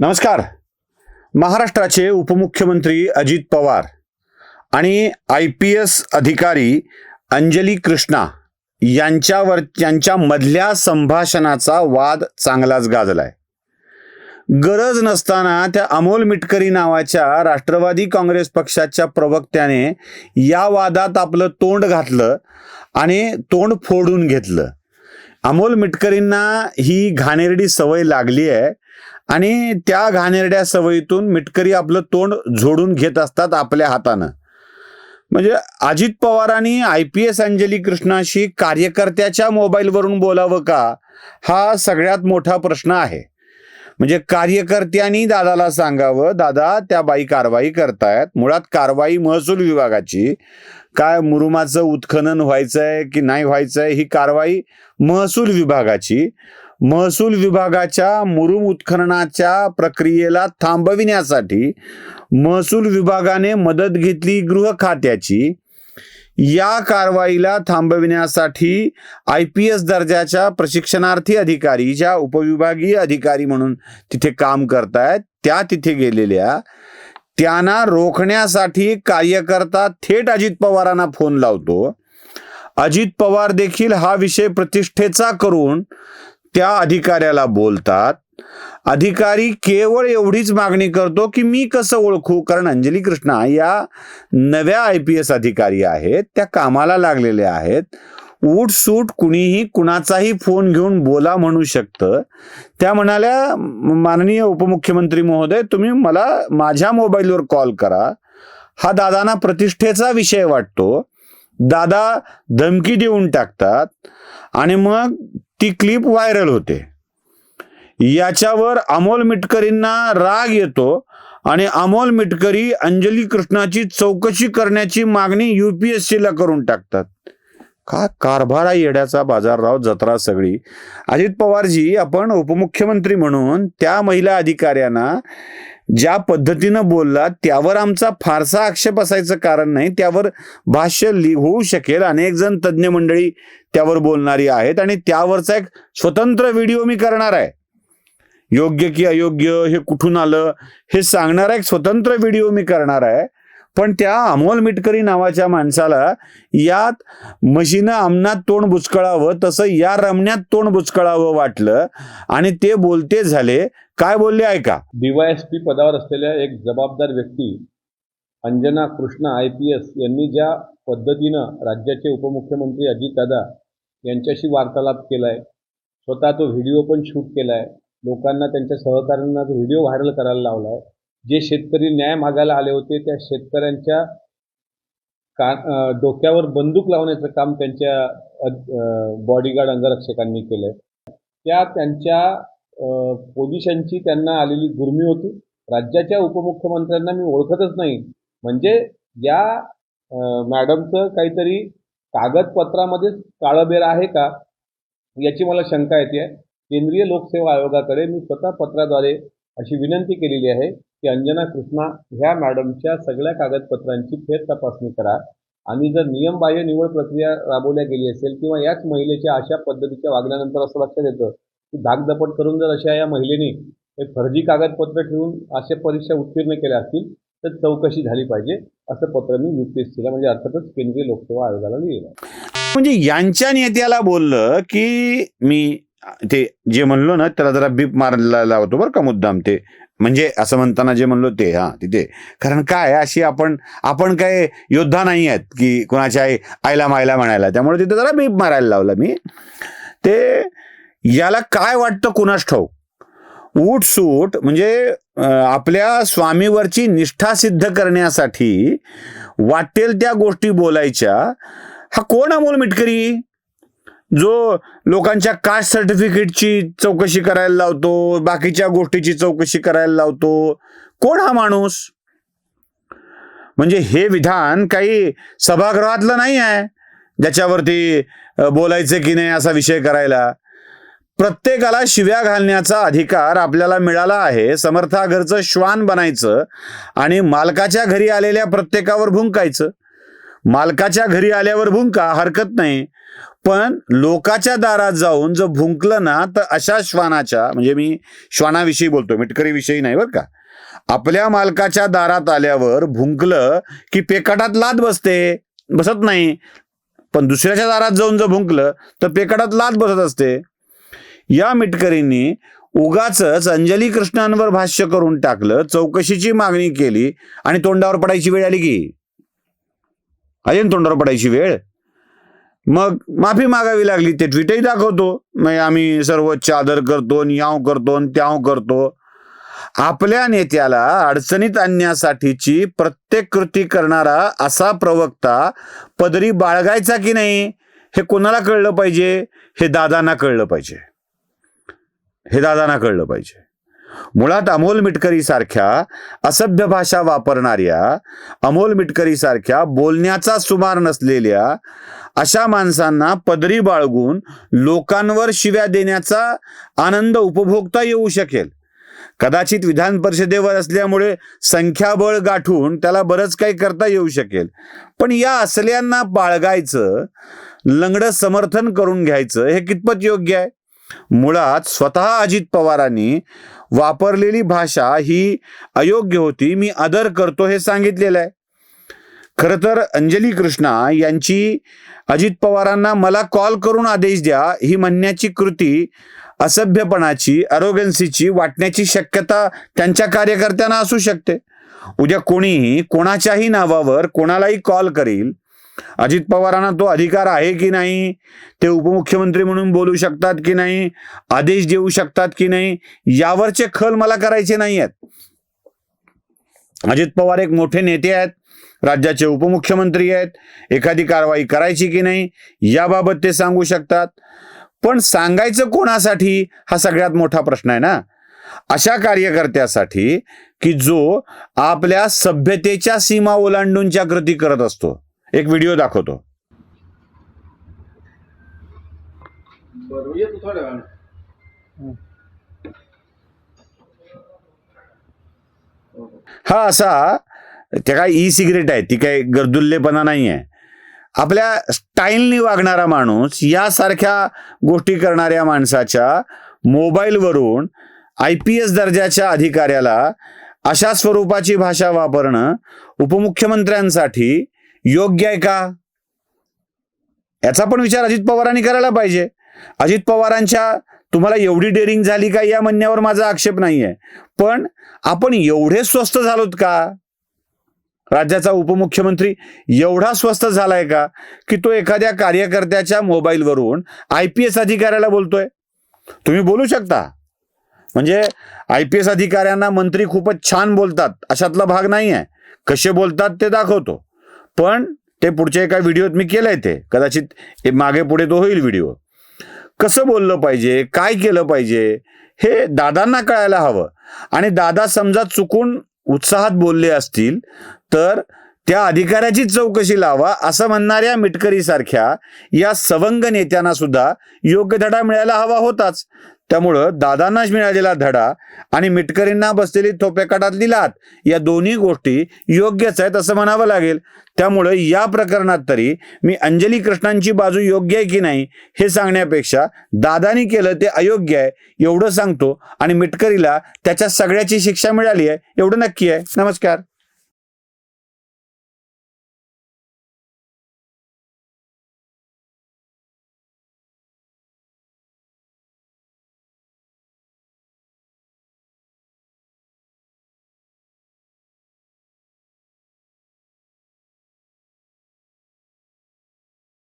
नमस्कार. महाराष्ट्राचे उपमुख्यमंत्री अजित पवार आणि आय पी एस अधिकारी अंजली कृष्णा यांच्यावर यांच्या मधल्या संभाषणाचा वाद चांगलाच गाजलाय. गरज नसताना त्या अमोल मिटकरी नावाच्या राष्ट्रवादी काँग्रेस पक्षाच्या प्रवक्त्याने या वादात आपलं तोंड घातलं आणि तोंड फोडून घेतलं. अमोल मिटकरींना ही घाणेरडी सवय लागली आहे आणि त्या घाणेरड्या सवयीतून मिटकरी आपलं तोंड झोडून घेत असतात आपल्या हातानं. म्हणजे अजित पवारांनी आय पी एस अंजली कृष्णाशी कार्यकर्त्याच्या मोबाईलवरून बोलावं का? हा सगळ्यात मोठा प्रश्न आहे. म्हणजे कार्यकर्त्यांनी दादाला सांगावं दादा त्या बाई कारवाई करतायत. मुळात कारवाई महसूल विभागाची. काय मुरुमाचं उत्खनन व्हायचंय की नाही व्हायचंय ही कारवाई महसूल विभागाची. महसूल विभागाच्या मुरुम उत्खननाच्या प्रक्रियेला थांबविण्यासाठी महसूल विभागाने मदत घेतली गृह खात्याची. या कारवाईला थांबविण्यासाठी आय पी एस दर्जाच्या प्रशिक्षणार्थी अधिकारी ज्या उपविभागीय अधिकारी म्हणून तिथे काम करतायत त्या तिथे गेलेल्या त्यांना रोखण्यासाठी कार्यकर्ता थेट अजित पवारांना फोन लावतो. अजित पवार देखील हा विषय प्रतिष्ठेचा करून त्या अधिकाऱ्याला बोलतात. अधिकारी केवळ एवढीच मागणी करतो की मी कसं ओळखू? कारण अंजली कृष्णा या नव्या आय पी एस अधिकारी आहेत त्या कामाला लागलेल्या आहेत. उठ सूट कुणीही कुणाचाही फोन घेऊन बोला म्हणू शकतं. त्या म्हणाल्या माननीय उपमुख्यमंत्री महोदय तुम्ही मला माझ्या मोबाईलवर कॉल करा. हा दादांना प्रतिष्ठेचा विषय वाटतो. दादा धमकी देऊन टाकतात आणि मग ती क्लिप व्हायरल होते. याच्यावर अमोल मिटकरींना राग येतो आणि अमोल मिटकरी अंजली कृष्णाची चौकशी करण्याची मागणी युपीएससीला करून टाकतात. का कारभार आहे येड्याचा बाजारराव जत्रा सगळी. अजित पवारजी आपण उपमुख्यमंत्री म्हणून त्या महिला अधिकाऱ्यांना ज्या पद्धतीनं बोलला त्यावर आमचा फारसा आक्षेप असायचं कारण नाही. त्यावर भाष्य लि- होऊ शकेल. अनेक जण तज्ज्ञ मंडळी त्यावर बोलणारी आहेत आणि त्यावरचा एक स्वतंत्र व्हिडिओ मी करणार आहे. योग्य की अयोग्य हे कुठून आलं हे सांगणारा एक स्वतंत्र व्हिडिओ मी करणार आहे. पण त्या अमोल मिटकरी नावाच्या माणसाला यात म्हशीनं अमनात तोंड बुचकळावं तसं या रमण्यात तोंड बुचकळावं वाटलं आणि ते बोलते झाले. काय बोलले ऐका. डीवायएसपी पदावर असलेल्या एक जबाबदार व्यक्ती Anjana Krishna I P S यांनी ज्या पद्धतीनं राज्याचे उपमुख्यमंत्री अजितदादा यांच्याशी वार्तालाप केलाय स्वतः तो व्हिडिओ पण शूट केला आहे लोकांना त्यांच्या सहकाऱ्यांना व्हिडिओ व्हायरल करायला लावला आहे जे शेतकरी न्याय मागायला आले होते त्या शेतकऱ्यांच्या का डोक्यावर बंदूक लावण्याचं काम त्यांच्या बॉडीगार्ड अंगरक्षकांनी केलं आहे त्या त्यांच्या अं, पोलिसांची त्यांना आलेली गुर्मी होती. राज्याच्या उपमुख्यमंत्र्यांना मी ओळखतच नाही. म्हणजे या मॅडमचं काहीतरी कागदपत्रामध्येच काळबेर आहे का याची मला शंका येते. केंद्रीय लोकसेवा आयोगाकडे मी स्वतः पत्राद्वारे अशी विनंती केलेली आहे की अंजना कृष्णा ह्या मॅडमच्या सगळ्या कागदपत्रांची फेर तपासणी करा. आणि जर नियमबाह्य निवड प्रक्रिया राबवल्या गेली असेल किंवा याच महिलेच्या अशा पद्धतीच्या वागण्यानंतर असं लक्षात येतं की धाकधपट करून जर अशा या महिलेने हे फर्जी कागदपत्र ठेवून अशा परीक्षा उत्तीर्ण केल्या असतील तर चौकशी झाली पाहिजे असं पत्र मी युपीएससीला म्हणजे अर्थातच केंद्रीय लोकसेवा आयोगाला लिहिलं म्हणजे यांच्या नेत्याला बोललं की मी ते जे म्हणलो ना त्याला जरा बीप मारायला लावतो बरं का मुद्दाम ते. म्हणजे असं म्हणताना जे म्हणलो ते हा तिथे. कारण काय अशी आपण आपण काय योद्धा नाही आहेत की कोणाच्या आई आईला मायला म्हणायला. त्यामुळे तिथे जरा बीप मारायला लावलं मी. ते याला काय वाटतं कुणास ठाऊक? सूट म्हणजे आपल्या स्वामीवरची निष्ठा सिद्ध करण्यासाठी वाटेल त्या गोष्टी बोलायच्या. हा कोण अमोल मिटकरी? जो लोकांच्या कास्ट सर्टिफिकेटची चौकशी करायला लावतो बाकीच्या गोष्टीची चौकशी करायला लावतो कोण हा माणूस? म्हणजे हे विधान काही सभागृहातलं नाही आहे ज्याच्यावरती बोलायचं की नाही असा विषय करायला. प्रत्येकाला शिव्या घालण्याचा अधिकार आपल्याला मिळाला आहे. समर्थाघरचं श्वान बनायचं आणि मालकाच्या घरी आलेल्या प्रत्येकावर भुंकायचं. मालकाच्या घरी आल्यावर भुंका हरकत नाही. पण लोकाच्या दारात जाऊन जर भुंकलं ना तर अशा श्वानाच्या म्हणजे मी श्वानाविषयी बोलतो मिटकरी विषयी नाही बरं का. आपल्या मालकाच्या दारात आल्यावर भुंकलं की पेकाटात लाद बसते बसत नाही. पण दुसऱ्याच्या दारात जाऊन जर भुंकलं तर पेकाटात लाद बसत असते. या मिटकरींनी उगाच अंजली कृष्णांवर भाष्य करून टाकलं चौकशीची मागणी केली आणि तोंडावर पडायची वेळ आली की? अजून ना तोंडावर पडायची वेळ? मग माफी मागावी लागली ते ट्विटही दाखवतो. मग आम्ही सर्वोच्च आदर करतो याव करतो त्याव करतो. आपल्या नेत्याला अडचणीत आणण्यासाठीची प्रत्येक कृती करणारा असा प्रवक्ता पदरी बाळगायचा की नाही हे कोणाला कळलं पाहिजे? हे दादांना कळलं पाहिजे. हे दादांना कळलं पाहिजे. मुळात अमोल मिटकरी सारख्या असभ्य भाषा वापरणाऱ्या अमोल मिटकरी सारख्या बोलण्याचा सुमार नसलेल्या अशा माणसांना पदरी बाळगून लोकांवर शिव्या देण्याचा आनंद उपभोगता येऊ शकेल. कदाचित विधान परिषदेवर असल्यामुळे संख्याबळ गाठून त्याला बरंच काही करता येऊ शकेल. पण या असल्यांना बाळगायचं लंगडं समर्थन करून घ्यायचं हे कितपत योग्य आहे? मुळात स्वतः अजित पवारांनी वापरलेली भाषा ही अयोग्य होती मी आदर करतो हे सांगितलेलं आहे. खरं तर अंजली कृष्णा यांची अजित पवारांना मला कॉल करून आदेश द्या ही म्हणण्याची कृती असभ्यपणाची अरोगन्सीची वाटण्याची शक्यता त्यांच्या कार्यकर्त्यांना असू शकते. उद्या कोणीही कोणाच्याही नावावर कोणालाही कॉल करील अजित पवारांना तो अधिकार आहे की नाही ते उपमुख्यमंत्री म्हणून बोलू शकतात की नाही आदेश देऊ शकतात की नाही यावरचे खल मला करायचे नाही आहेत अजित पवार एक मोठे नेते आहेत राज्याचे उपमुख्यमंत्री आहेत. एखादी कारवाई करायची की नाही याबाबत ते सांगू शकतात. पण सांगायचं कोणासाठी हा सगळ्यात मोठा प्रश्न आहे ना. अशा कार्यकर्त्यासाठी की जो आपल्या सभ्यतेच्या सीमा ओलांडूनच्या कृती करत असतो. एक व्हिडिओ दाखवतो. हा असा त्या काय ई सिगरेट आहे ती काय गर्दुल्लेपणा नाही आहे आपल्या स्टाईलनी वागणारा माणूस यासारख्या गोष्टी करणाऱ्या माणसाच्या मोबाईलवरून आय पी एस दर्जाच्या अधिकाऱ्याला अशा स्वरूपाची भाषा वापरणं उपमुख्यमंत्र्यांसाठी योग्य आहे का? याचा पण विचार अजित पवारांनी करायला पाहिजे. अजित पवारांच्या तुम्हाला एवढी डेअरिंग झाली का? या म्हणण्यावर माझा आक्षेप नाही आहे पण आपण एवढे स्वस्त झालोत का? राज्याचा उपमुख्यमंत्री एवढा स्वस्त झालाय का की तो एखाद्या कार्यकर्त्याच्या मोबाईलवरून आय पी एस अधिकाऱ्याला बोलतोय? तुम्ही बोलू शकता. म्हणजे आय पी एस अधिकाऱ्यांना मंत्री खूपच छान बोलतात. अशातला भाग नाही आहे कसे बोलतात ते दाखवतो. पण ते पुढच्या एका व्हिडिओत मी केलंय ते. कदाचित मागे पुढे तो होईल व्हिडिओ. कसं बोललं पाहिजे? काय केलं पाहिजे? हे दादांना कळायला हवं. आणि दादा समजा चुकून उत्साहात बोलले असतील तर त्या अधिकाऱ्याची चौकशी लावा असं म्हणणाऱ्या मिटकरी सारख्या या सवंग नेत्यांना सुद्धा योग्य धडा मिळायला हवा होताच. त्यामुळं दादांनाच मिळालेला धडा आणि मिटकरींना बसलेली थोपेकाटातली लात या दोन्ही गोष्टी योग्यच आहेत असं म्हणावं लागेल. त्यामुळं या प्रकरणात तरी मी अंजली कृष्णांची बाजू योग्य आहे की नाही हे सांगण्यापेक्षा दादानी केलं ते अयोग्य आहे एवढं सांगतो. आणि मिटकरीला त्याच्या सगळ्याची शिक्षा मिळाली आहे एवढं नक्की आहे. नमस्कार.